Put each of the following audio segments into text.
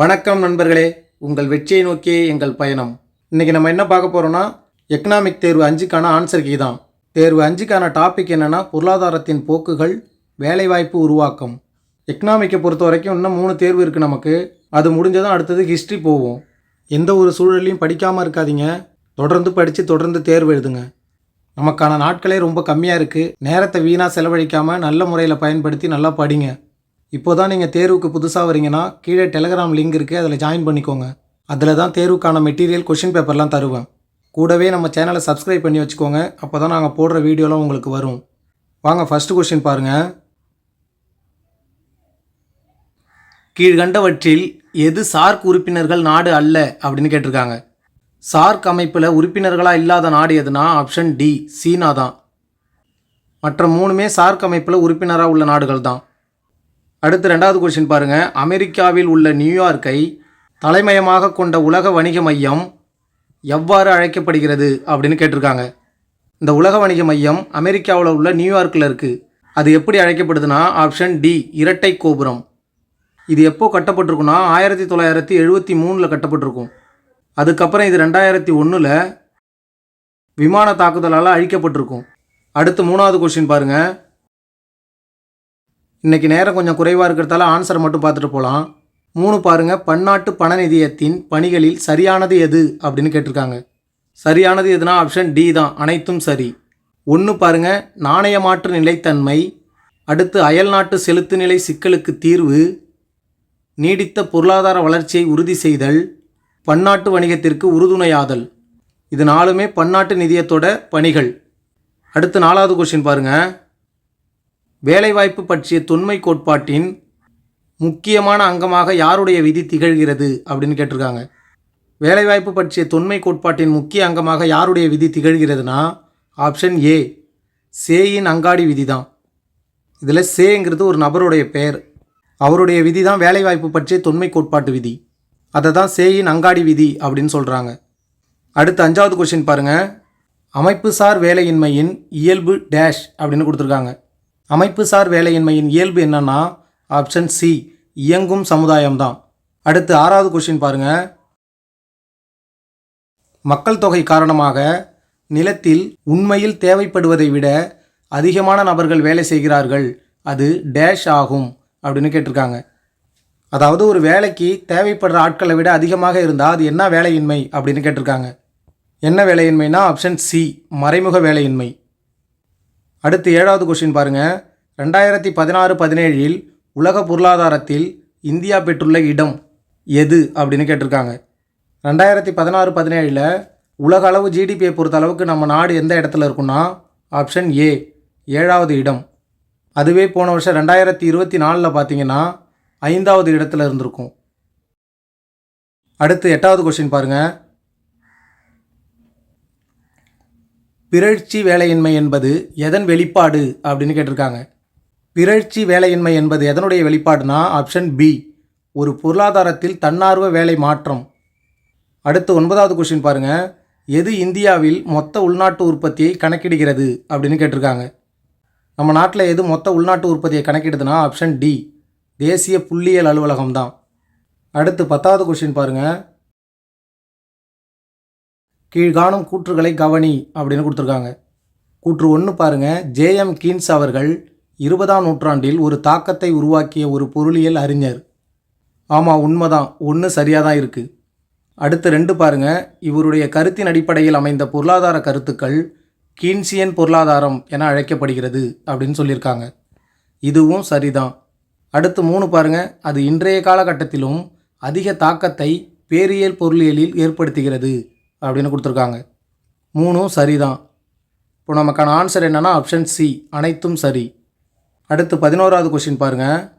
வணக்கம் நண்பர்களே. உங்கள் வெற்றியை நோக்கியே எங்கள் பயணம். இன்றைக்கி நம்ம என்ன பார்க்க போகிறோம்னா எக்கனாமிக் தேர்வு அஞ்சுக்கான ஆன்சர் கீ தான் தேர்வு அஞ்சுக்கான டாபிக் என்னென்னா பொருளாதாரத்தின் போக்குகள் வேலைவாய்ப்பு உருவாக்கம். எக்கனாமிக்கை பொறுத்த வரைக்கும் இன்னும் மூணு தேர்வு இருக்குது நமக்கு. அது முடிஞ்சதான் அடுத்தது ஹிஸ்ட்ரி போவோம். எந்த ஒரு சூழலையும் படிக்காமல் இருக்காதீங்க. தொடர்ந்து படித்து தொடர்ந்து தேர்வு எழுதுங்க. நமக்கான நாட்களே ரொம்ப கம்மியாக இருக்குது நேரத்தை வீணாக செலவழிக்காமல் நல்ல முறையில் பயன்படுத்தி நல்லா படிங்க. இப்போ தான் நீங்கள் தேர்வுக்கு புதுசாக வரீங்கன்னா கீழே டெலகிராம் லிங்க் இருக்குது அதில் ஜாயின் பண்ணிக்கோங்க. அதில் தான் தேர்வுக்கான மெட்டீரியல் கொஷின் பேப்பர்லாம் தருவேன். கூடவே நம்ம சேனலை சப்ஸ்கிரைப் பண்ணி வச்சுக்கோங்க. அப்போ தான் நாங்கள் போடுற வீடியோலாம் உங்களுக்கு வரும். வாங்க ஃபஸ்ட்டு கொஷின் பாருங்கள் கீழ்கண்டவற்றில் எது சார்க் உறுப்பினர்கள் நாடு அல்ல அப்படின்னு கேட்டிருக்காங்க. சார்க் அமைப்பில் உறுப்பினர்களாக இல்லாத நாடு எதுனா ஆப்ஷன் டி சீனா தான். மற்ற மூணுமே சார்க் அமைப்பில் உறுப்பினராக உள்ள நாடுகள் தான். அடுத்து ரெண்டாவது கொஸ்டின் பாருங்கள் அமெரிக்காவில் உள்ள நியூயார்க்கை தலைமையமாக கொண்ட உலக வணிக மையம் எவ்வாறு அழைக்கப்படுகிறது அப்படின்னு கேட்டிருக்காங்க. இந்த உலக வணிக மையம் அமெரிக்காவில் உள்ள நியூயார்க்கில் இருக்குது அது எப்படி அழைக்கப்படுதுன்னா ஆப்ஷன் டி இரட்டை கோபுரம். இது எப்போது கட்டப்பட்டிருக்குன்னா ஆயிரத்தி தொள்ளாயிரத்தி எழுபத்தி மூணில் கட்டப்பட்டிருக்கும். அதுக்கப்புறம் இது ரெண்டாயிரத்தி ஒன்றில் விமான தாக்குதலால் அழிக்கப்பட்டிருக்கும். அடுத்து மூணாவது கொஸ்டின் பாருங்கள் இன்றைக்கி நேரம் கொஞ்சம் குறைவாக இருக்கிறதால ஆன்சர் மட்டும் பார்த்துட்டு போகலாம் மூணு பாருங்கள் பன்னாட்டு பண நிதியத்தின் பணிகளில் சரியானது எது அப்படின்னு கேட்டிருக்காங்க. சரியானது எதுனா ஆப்ஷன் டி தான் அனைத்தும் சரி. ஒன்று பாருங்க நாணயமாற்று நிலைத்தன்மை அடுத்து அயல்நாட்டு செலுத்து நிலை சிக்கலுக்கு தீர்வு நீடித்த பொருளாதார வளர்ச்சியை உறுதி செய்தல் பன்னாட்டு வணிகத்திற்கு உறுதுணையாதல். இது நாலுமே பன்னாட்டு நிதியத்தோட பணிகள். அடுத்து நாலாவது கொஷின் பாருங்கள் வேலைவாய்ப்பு பற்றிய தொன்மை கோட்பாட்டின் முக்கியமான அங்கமாக யாருடைய விதி திகழ்கிறது அப்படின்னு கேட்டிருக்காங்க. வேலைவாய்ப்பு பற்றிய தொன்மை கோட்பாட்டின் முக்கிய அங்கமாக யாருடைய விதி திகழ்கிறதுனா ஆப்ஷன் ஏ சேயின் அங்காடி விதி தான் இதில் சேங்கிறது ஒரு நபருடைய பெயர். அவருடைய விதி தான் வேலைவாய்ப்பு பற்றிய தொன்மை கோட்பாட்டு விதி. அதை தான் சேயின் அங்காடி விதி அப்படின்னு சொல்கிறாங்க அடுத்து அஞ்சாவது கொஷின் பாருங்கள் அமைப்புசார் வேலையின்மையின் இயல்பு டேஷ் அப்படின்னு கொடுத்துருக்காங்க. அமைப்புசார் வேலையின்மையின் இயல்பு என்னன்னா ஆப்ஷன் சி இயங்கும் சமுதாயம்தான். அடுத்து ஆறாவது கொஷின் பாருங்க. மக்கள் தொகை காரணமாக நிலத்தில் உண்மையில் தேவைப்படுவதை விட அதிகமான நபர்கள் வேலை செய்கிறார்கள். அது டேஷ் ஆகும் அப்படின்னு கேட்டிருக்காங்க. அதாவது ஒரு வேலைக்கு தேவைப்படுற ஆட்களை விட அதிகமாக இருந்தால் அது என்ன வேலையின்மை அப்படின்னு கேட்டிருக்காங்க. என்ன வேலையின்மைனா ஆப்ஷன் சி மறைமுக வேலையின்மை. அடுத்து ஏழாவது கொஷின் பாருங்கள் ரெண்டாயிரத்தி பதினாறு பதினேழில் உலக பொருளாதாரத்தில் இந்தியா பெற்றுள்ள இடம் எது அப்படின்னு கேட்டிருக்காங்க. ரெண்டாயிரத்தி பதினாறு பதினேழில் உலக அளவு ஜிடிபியை பொறுத்த அளவுக்கு நம்ம நாடு எந்த இடத்துல இருக்குன்னா ஆப்ஷன் ஏ ஏழாவது இடம். அதுவே போன வருஷம் ரெண்டாயிரத்தி இருபத்தி நாலில் பார்த்தீங்கன்னா ஐந்தாவது இடத்துல இருந்திருக்கும். அடுத்து எட்டாவது கொஷின் பாருங்கள் பிறழ்ச்சி வேலையின்மை என்பது எதன் வெளிப்பாடு அப்படின்னு கேட்டிருக்காங்க. பிறழ்ச்சி வேலையின்மை என்பது எதனுடைய வெளிப்பாடுனா ஆப்ஷன் பி ஒரு பொருளாதாரத்தில் தன்னார்வ வேலை மாற்றம். அடுத்து ஒன்பதாவது கொஷின் பாருங்க. எது இந்தியாவில் மொத்த உள்நாட்டு உற்பத்தியை கணக்கிடுகிறது அப்படின்னு கேட்டிருக்காங்க. நம்ம நாட்டில் எது மொத்த உள்நாட்டு உற்பத்தியை கணக்கிடுதுன்னா ஆப்ஷன் டி தேசிய புள்ளியியல் அலுவலகம் தான் அடுத்து பத்தாவது கொஷின் பாருங்கள் கீழ்காணும் கூற்றுகளை கவனி அப்படின்னு கொடுத்துருக்காங்க. கூற்று ஒன்று பாருங்கள் ஜேஎம் கீன்ஸ் அவர்கள் இருபதாம் நூற்றாண்டில் ஒரு தாக்கத்தை உருவாக்கிய ஒரு பொருளியல் அறிஞர். ஆமாம் உண்மைதான். ஒன்று சரியாக தான் இருக்குது அடுத்து ரெண்டு பாருங்கள் இவருடைய கருத்தின் அடிப்படையில் அமைந்த பொருளாதார கருத்துக்கள் கீன்சியன் பொருளாதாரம் என அழைக்கப்படுகிறது அப்படின்னு சொல்லியிருக்காங்க. இதுவும் சரிதான். அடுத்து மூணு பாருங்கள் அது இன்றைய காலகட்டத்திலும் அதிக தாக்கத்தை பேரியல் பொருளியலில் ஏற்படுத்துகிறது. அப்படின்னு கொடுத்துருக்காங்க. மூணும் சரிதான். இப்போ நமக்கான ஆன்சர் என்னென்னா ஆப்ஷன் சி அனைத்தும் சரி. அடுத்து பதினோராவது கொஷின் பாருங்கள்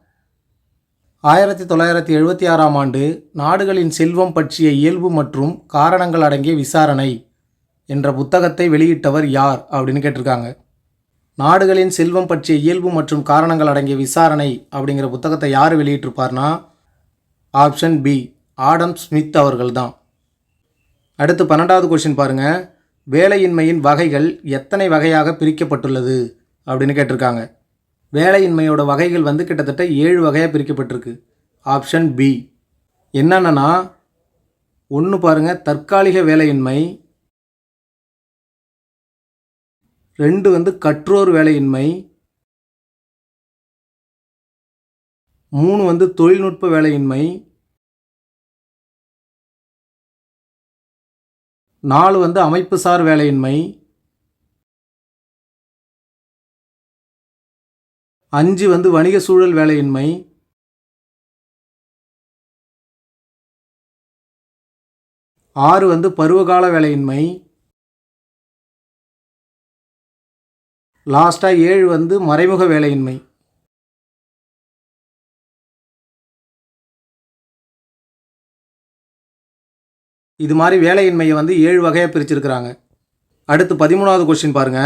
ஆயிரத்தி தொள்ளாயிரத்தி எழுபத்தி ஆறாம் ஆண்டு நாடுகளின் செல்வம் பற்றிய இயல்பு மற்றும் காரணங்கள் அடங்கிய விசாரணை என்ற புத்தகத்தை வெளியிட்டவர் யார் அப்படின்னு கேட்டிருக்காங்க. நாடுகளின் செல்வம் பற்றிய இயல்பு மற்றும் காரணங்கள் அடங்கிய விசாரணை அப்படிங்கிற புத்தகத்தை யார் வெளியிட்டிருப்பார்னா ஆப்ஷன் பி ஆடம் ஸ்மித் அவர்கள் தான் அடுத்து பன்னெண்டாவது கொஷின் பாருங்கள் வேலையின்மையின் வகைகள் எத்தனை வகையாக பிரிக்கப்பட்டுள்ளது? அப்படின்னு கேட்டிருக்காங்க. வேலையின்மையோட வகைகள் வந்து கிட்டத்தட்ட ஏழு வகையாக பிரிக்கப்பட்டிருக்கு. ஆப்ஷன் பி என்னென்னா ஒன்று பாருங்கள் தற்காலிக வேலையின்மை. ரெண்டு வந்து கற்றோர் வேலையின்மை. மூணு வந்து தொழில்நுட்ப வேலையின்மை. நாலு வந்து அமைப்புசார் வேலையின்மை. அஞ்சு வந்து வணிக சூழல் வேலையின்மை. ஆறு வந்து பருவகால வேலையின்மை. லாஸ்ட்டாக ஏழு வந்து மறைமுக வேலையின்மை. இது மாதிரி வேலையின்மையை வந்து ஏழு வகையாக பிரிச்சிருக்கிறாங்க. அடுத்து பதிமூணாவது கொஸ்டின் பாருங்க.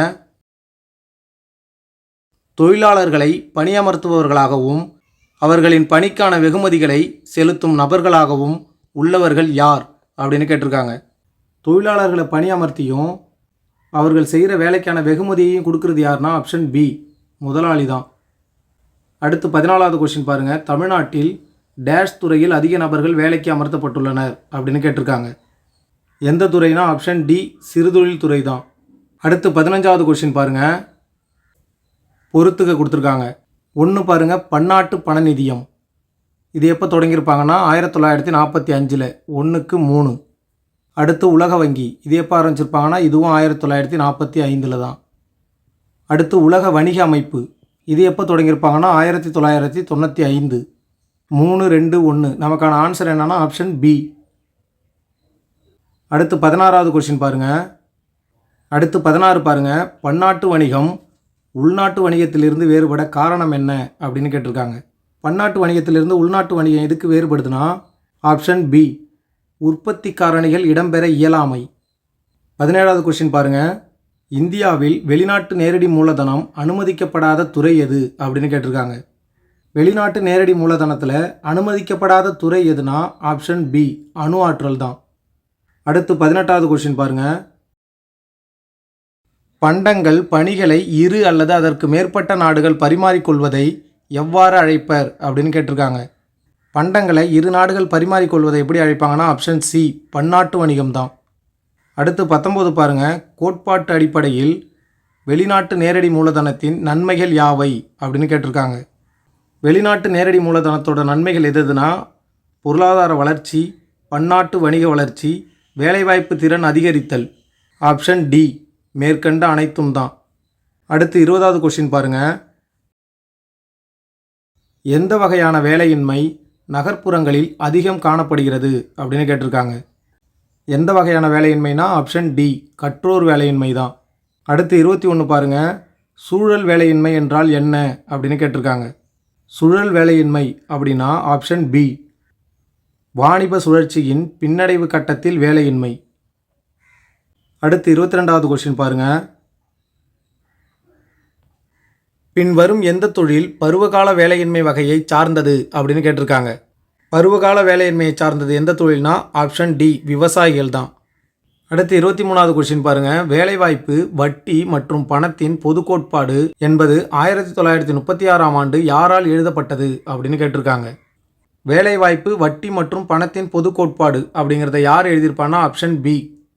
தொழிலாளர்களை பணியமர்த்துபவர்களாகவும் அவர்களின் பணிக்கான வெகுமதிகளை செலுத்தும் நபர்களாகவும் உள்ளவர்கள் யார்? அப்படின்னு கேட்டிருக்காங்க. தொழிலாளர்களை பணியமர்த்தியும் அவர்கள் செய்கிற வேலைக்கான வெகுமதியையும் கொடுக்கறது யாருன்னா ஆப்ஷன் பி முதலாளி தான் அடுத்து பதினாலாவது கொஸ்டின் பாருங்கள் தமிழ்நாட்டில் டேஷ் துறையில் அதிக நபர்கள் வேலைக்கு அமர்த்தப்பட்டுள்ளனர் அப்படின்னு கேட்டிருக்காங்க. எந்த துறைனா ஆப்ஷன் டி சிறுதொழில் துறை தான் அடுத்து பதினஞ்சாவது கொஷின் பாருங்கள் பொறுத்துக்க கொடுத்துருக்காங்க. ஒன்று பாருங்கள் பன்னாட்டு பண நிதியம். இது எப்போ தொடங்கியிருப்பாங்கன்னா ஆயிரத்தி தொள்ளாயிரத்தி நாற்பத்தி அஞ்சில் ஒன்றுக்கு மூணு. அடுத்து உலக வங்கி. இது எப்போ ஆரம்பிச்சிருப்பாங்கன்னா இதுவும் ஆயிரத்தி தொள்ளாயிரத்தி நாற்பத்தி ஐந்தில் தான். அடுத்து உலக வணிக அமைப்பு. இது எப்போ தொடங்கியிருப்பாங்கன்னா ஆயிரத்தி தொள்ளாயிரத்தி தொண்ணூற்றி ஐந்து. மூணு ரெண்டு ஒன்று நமக்கான ஆன்சர் என்னென்னா ஆப்ஷன் பி அடுத்து பதினாறாவது கொஷின் பாருங்கள் அடுத்து பதினாறு பாருங்கள் பன்னாட்டு வணிகம் உள்நாட்டு வணிகத்திலிருந்து வேறுபட காரணம் என்ன அப்படின்னு கேட்டிருக்காங்க. பன்னாட்டு வணிகத்திலிருந்து உள்நாட்டு வணிகம் எதுக்கு வேறுபடுதுன்னா ஆப்ஷன் பி உற்பத்தி காரணிகள் இடம்பெற இயலாமை. பதினேழாவது கொஷின் பாருங்கள் இந்தியாவில் வெளிநாட்டு நேரடி மூலதனம் அனுமதிக்கப்படாத துறை எது அப்படின்னு கேட்டிருக்காங்க. வெளிநாட்டு நேரடி மூலதனத்தில் அனுமதிக்கப்படாத துறை எதுனா ஆப்ஷன் பி அணு ஆற்றல் தான். அடுத்து பதினெட்டாவது கொஷின் பாருங்கள் பண்டங்கள் பணிகளை இரு அல்லது அதற்கு மேற்பட்ட நாடுகள் பரிமாறிக்கொள்வதை எவ்வாறு அழைப்பர் அப்படின்னு கேட்டிருக்காங்க. பண்டங்களை இரு நாடுகள் பரிமாறிக்கொள்வதை எப்படி அழைப்பாங்கன்னா ஆப்ஷன் சி பன்னாட்டு வணிகம் தான். அடுத்து பத்தொம்போது பாருங்கள் கோட்பாட்டு அடிப்படையில் வெளிநாட்டு நேரடி மூலதனத்தின் நன்மைகள் யாவை அப்படின்னு கேட்டிருக்காங்க. வெளிநாட்டு நேரடி மூலதனத்தோட நன்மைகள் எதுனா பொருளாதார வளர்ச்சி பன்னாட்டு வணிக வளர்ச்சி வேலைவாய்ப்பு திறன் அதிகரித்தல். ஆப்ஷன் டி மேற்கண்ட அனைத்தும் தான். அடுத்து இருபதாவது கொஷின் பாருங்கள் எந்த வகையான வேலையின்மை நகர்ப்புறங்களில் அதிகம் காணப்படுகிறது அப்படின்னு கேட்டிருக்காங்க. எந்த வகையான வேலையின்மைனா ஆப்ஷன் டி கற்றோர் வேலையின்மை தான். அடுத்து இருபத்தி ஒன்று பாருங்கள் சூழல் வேலையின்மை என்றால் என்ன அப்படின்னு கேட்டிருக்காங்க. சுழல் வேலையின்மை அப்படின்னா ஆப்ஷன் பி வாணிப சுழற்சியின் பின்னடைவு கட்டத்தில் வேலையின்மை. அடுத்து இருபத்தி ரெண்டாவது கொஸ்டின் பாருங்கள் பின்வரும் எந்த தொழில் பருவகால வேலையின்மை வகையை சார்ந்தது அப்படின்னு கேட்டிருக்காங்க. பருவகால வேலையின்மையை சார்ந்தது எந்த தொழில்னா ஆப்ஷன் டி விவசாயிகள் தான் அடுத்து இருபத்தி மூணாவது கொஸ்டின் பாருங்கள் வேலைவாய்ப்பு வட்டி மற்றும் பணத்தின் பொது கோட்பாடு என்பது ஆயிரத்தி தொள்ளாயிரத்தி முப்பத்தி ஆறாம் ஆண்டு யாரால் எழுதப்பட்டது அப்படின்னு கேட்டிருக்காங்க. வேலைவாய்ப்பு வட்டி மற்றும் பணத்தின் பொது கோட்பாடு அப்படிங்கிறத யார் எழுதியிருப்பான்னா? ஆப்ஷன் பி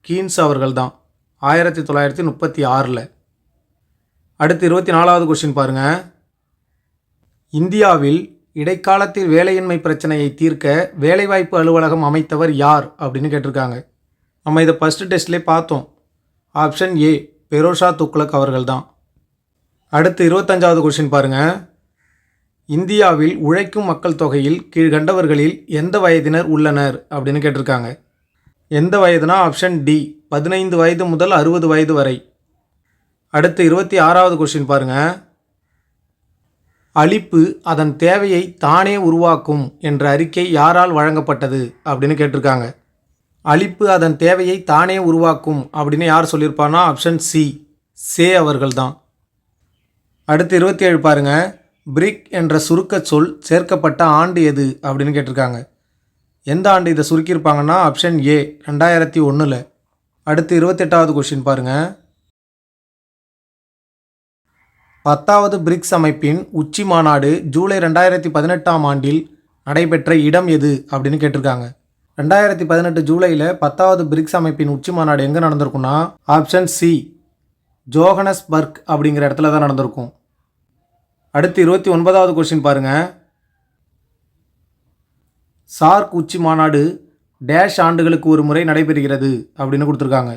கீன்ஸ் அவர்கள் தான். ஆயிரத்தி தொள்ளாயிரத்தி முப்பத்தி ஆறில். அடுத்து இருபத்தி நாலாவது கொஸ்டின் பாருங்கள் இந்தியாவில் இடைக்காலத்தில் வேலையின்மை பிரச்சனையை தீர்க்க வேலைவாய்ப்பு அலுவலகம் அமைத்தவர் யார் அப்படின்னு கேட்டிருக்காங்க. நம்ம இதை ஃபஸ்ட்டு டெஸ்ட்லேயே பார்த்தோம். ஆப்ஷன் ஏ பெரோஷா துக்ளக் அவர்கள் தான் அடுத்து இருபத்தஞ்சாவது கொஷின் பாருங்கள் இந்தியாவில் உழைக்கும் மக்கள் தொகையில் கீழ்கண்டவர்களில் எந்த வயதினர் உள்ளனர் அப்படின்னு கேட்டிருக்காங்க. எந்த வயதுனா ஆப்ஷன் டி பதினைந்து வயது முதல் அறுபது வயது வரை. அடுத்து இருபத்தி ஆறாவது கொஷின் பாருங்கள் அளிப்பு அதன் தேவையை தானே உருவாக்கும் என்ற அறிக்கை யாரால் வழங்கப்பட்டது அப்படின்னு கேட்டிருக்காங்க. அழிப்பு அதன் தேவையை தானே உருவாக்கும் அப்படின்னு யார் சொல்லியிருப்பானா ஆப்ஷன் சி சே அவர்கள் தான் அடுத்து இருபத்தி ஏழு பாருங்க. பிரிக் என்ற சுருக்க சொல் சேர்க்கப்பட்ட ஆண்டு எது அப்படின்னு கேட்டிருக்காங்க. எந்த ஆண்டு இதை சுருக்கியிருப்பாங்கன்னா ஆப்ஷன் ஏ ரெண்டாயிரத்தி ஒன்றில் அடுத்து இருபத்தெட்டாவது கொஷின் பாருங்கள் பத்தாவது பிரிக்ஸ் அமைப்பின் உச்சி மாநாடு ஜூலை ரெண்டாயிரத்தி பதினெட்டாம் ஆண்டில் நடைபெற்ற இடம் எது அப்படின்னு கேட்டிருக்காங்க. ரெண்டாயிரத்தி பதினெட்டு ஜூலையில் பத்தாவது பிரிக்ஸ் அமைப்பின் உச்சி மாநாடு எங்கே நடந்திருக்குன்னா ஆப்ஷன் சி ஜோகனஸ்பர்க் அப்படிங்கிற இடத்துல தான் நடந்திருக்கும். அடுத்து இருபத்தி ஒன்பதாவது கொஸ்டின் பாருங்கள் சார்க் உச்சி மாநாடு டேஷ் ஆண்டுகளுக்கு ஒரு முறை நடைபெறுகிறது அப்படின்னு கொடுத்துருக்காங்க.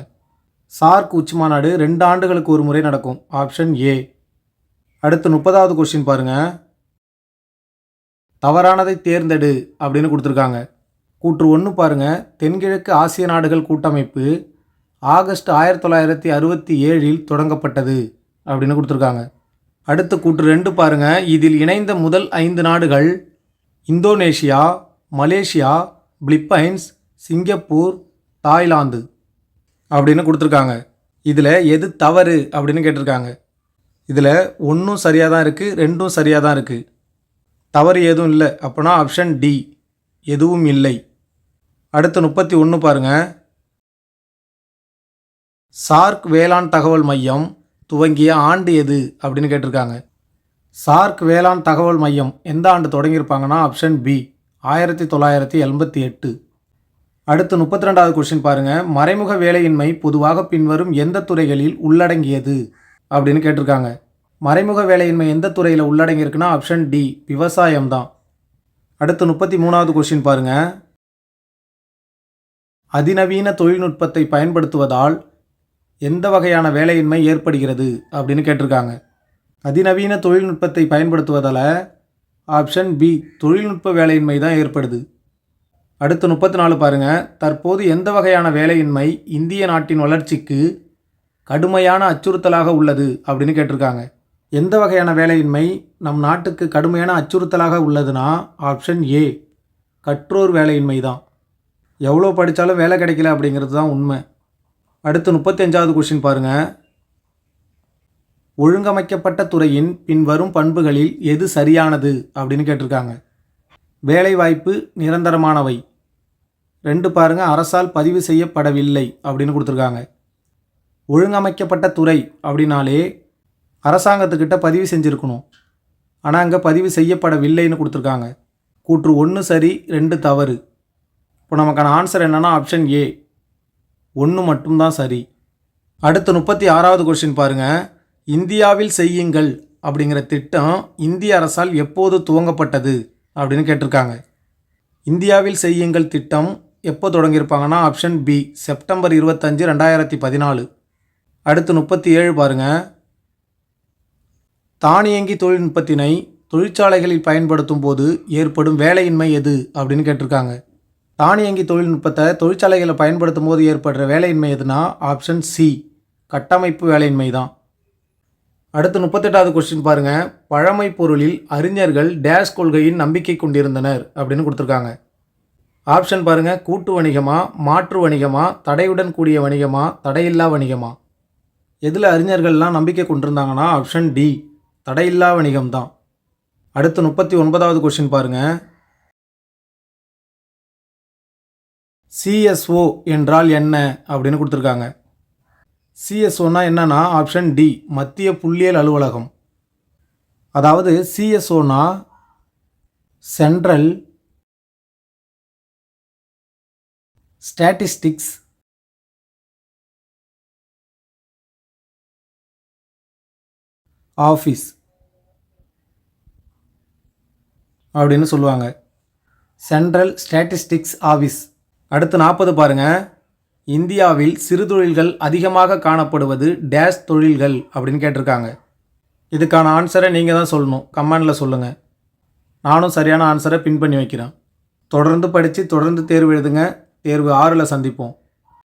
சார்க் உச்சி மாநாடு ரெண்டு ஆண்டுகளுக்கு ஒரு முறை நடக்கும். Option A. அடுத்து முப்பதாவது கொஸ்டின் பாருங்கள் தவறானதை தேர்ந்தெடு அப்படின்னு கொடுத்துருக்காங்க. கூற்று ஒன்று பாருங்க. தென்கிழக்கு ஆசிய நாடுகள் கூட்டமைப்பு ஆகஸ்ட் ஆயிரத்தி தொள்ளாயிரத்தி அறுபத்தி ஏழில் தொடங்கப்பட்டது அப்படின்னு கொடுத்துருக்காங்க. அடுத்த கூற்று ரெண்டு பாருங்கள் இதில் இணைந்த முதல் ஐந்து நாடுகள் Indonesia Malaysia Philippines Singapore Thailand அப்படின்னு கொடுத்துருக்காங்க. இதில் எது தவறு அப்படின்னு கேட்டிருக்காங்க. இதில் ஒன்றும் சரியாக தான் இருக்குது ரெண்டும் சரியாக தான் இருக்குது தவறு எதுவும் இல்லை. அப்போனா ஆப்ஷன் டி எதுவும் இல்லை. அடுத்து முப்பத்தி ஒன்று பாருங்கள் சார்க் வேளாண் தகவல் மையம் துவங்கிய ஆண்டு எது அப்படின்னு கேட்டிருக்காங்க. சார்க் வேளாண் தகவல் மையம் எந்த ஆண்டு தொடங்கியிருப்பாங்கன்னா ஆப்ஷன் பி ஆயிரத்தி தொள்ளாயிரத்தி எண்பத்தி எட்டு. அடுத்து முப்பத்தி ரெண்டாவது கொஷின் பாருங்கள் மறைமுக வேலையின்மை பொதுவாக பின்வரும் எந்த துறைகளில் உள்ளடங்கியது அப்படின்னு கேட்டிருக்காங்க. மறைமுக வேலையின்மை எந்த துறையில் உள்ளடங்கியிருக்குன்னா ஆப்ஷன் டி விவசாயம் தான் அடுத்து முப்பத்தி மூணாவது கொஷின் பாருங்கள் அதிநவீன தொழில்நுட்பத்தை பயன்படுத்துவதால் எந்த வகையான வேலையின்மை ஏற்படுகிறது அப்படின்னு கேட்டிருக்காங்க. அதிநவீன தொழில்நுட்பத்தை பயன்படுத்துவதால் ஆப்ஷன் பி தொழில்நுட்ப வேலையின்மை தான் ஏற்படுது. அடுத்து முப்பத்தி நாலு பாருங்கள் தற்போது எந்த வகையான வேலையின்மை இந்திய நாட்டின் வளர்ச்சிக்கு கடுமையான அச்சுறுத்தலாக உள்ளது அப்படின்னு கேட்டிருக்காங்க. எந்த வகையான வேலையின்மை நம் நாட்டுக்கு கடுமையான அச்சுறுத்தலாக உள்ளதுன்னா ஆப்ஷன் ஏ கற்றோர் வேலையின்மை தான். எவ்வளோ படித்தாலும் வேலை கிடைக்கல அப்படிங்கிறது தான் உண்மை. அடுத்து முப்பத்தி அஞ்சாவது கொஷின் பாருங்கள் ஒழுங்கமைக்கப்பட்ட துறையின் பின்வரும் பண்புகளில் எது சரியானது அப்படின்னு கேட்டிருக்காங்க. வேலைவாய்ப்பு நிரந்தரமானவை. ரெண்டு பாருங்கள் அரசால் பதிவு செய்யப்படவில்லை அப்படின்னு கொடுத்துருக்காங்க. ஒழுங்கமைக்கப்பட்ட துறை அப்படின்னாலே அரசாங்கத்துக்கிட்ட பதிவு செஞ்சுருக்கணும். ஆனால் அங்கே பதிவு செய்யப்படவில்லைன்னு கொடுத்துருக்காங்க. கூற்று ஒன்று சரி ரெண்டு தவறு. இப்போ நமக்கான ஆன்சர் என்னென்னா ஆப்ஷன் ஏ ஒன்று மட்டும்தான் சரி. அடுத்து முப்பத்தி ஆறாவது கொஸ்டின் பாருங்கள் இந்தியாவில் செய்யுங்கள் அப்படிங்கிற திட்டம் இந்திய அரசால் எப்போது துவங்கப்பட்டது அப்படின்னு கேட்டிருக்காங்க. இந்தியாவில் செய்யுங்கள் திட்டம் எப்போ தொடங்கியிருப்பாங்கன்னா ஆப்ஷன் பி செப்டம்பர் இருபத்தஞ்சு ரெண்டாயிரத்தி பதினாலு. அடுத்து முப்பத்தி ஏழு பாருங்கள் தானியங்கி தொழில்நுட்பத்தினை தொழிற்சாலைகளில் பயன்படுத்தும் போது ஏற்படும் வேலையின்மை எது அப்படின்னு கேட்டிருக்காங்க. தானியங்கி தொழில்நுட்பத்தை தொழிற்சாலைகளை பயன்படுத்தும் போது ஏற்படுற வேலையின்மை எதுனா ஆப்ஷன் சி கட்டமைப்பு வேலையின்மை தான் அடுத்து முப்பத்தெட்டாவது கொஸ்டின் பாருங்கள் பழமை பொருளில் அறிஞர்கள் டேஷ் கொள்கையின் நம்பிக்கை கொண்டிருந்தனர் அப்படின்னு கொடுத்துருக்காங்க. ஆப்ஷன் பாருங்கள் கூட்டு வணிகமா மாற்று வணிகமா தடையுடன் கூடிய வணிகமா தடையில்லா வணிகமா? எதில் அறிஞர்கள்லாம் நம்பிக்கை கொண்டிருந்தாங்கன்னா ஆப்ஷன் டி தடையில்லா வணிகம் தான் அடுத்து முப்பத்தி ஒன்பதாவது கொஸ்டின் பாருங்கள் சிஎஸ்ஓ என்றால் என்ன அப்படின்னு கொடுத்துருக்காங்க. சிஎஸ்ஓனா என்னன்னா ஆப்ஷன் டி மத்திய புள்ளியியல் அலுவலகம். அதாவது சிஎஸ்ஓனா சென்ட்ரல் ஸ்டாட்டிஸ்டிக்ஸ் ஆஃபீஸ் அப்படின்னு சொல்லுவாங்க. சென்ட்ரல் ஸ்டாட்டிஸ்டிக்ஸ் ஆஃபீஸ் அடுத்து நாற்பது பாருங்கள் இந்தியாவில் சிறு தொழில்கள் அதிகமாக காணப்படுவது டேஷ் தொழில்கள் அப்படின்னு கேட்டிருக்காங்க. இதுக்கான ஆன்சரை நீங்கள் தான் சொல்லணும். கமெண்டில் சொல்லுங்கள் நானும் சரியான ஆன்சரை பின் பண்ணி வைக்கிறேன். தொடர்ந்து படித்து தொடர்ந்து தேர்வு எழுதுங்க. தேர்வு ஆறில் சந்திப்போம்.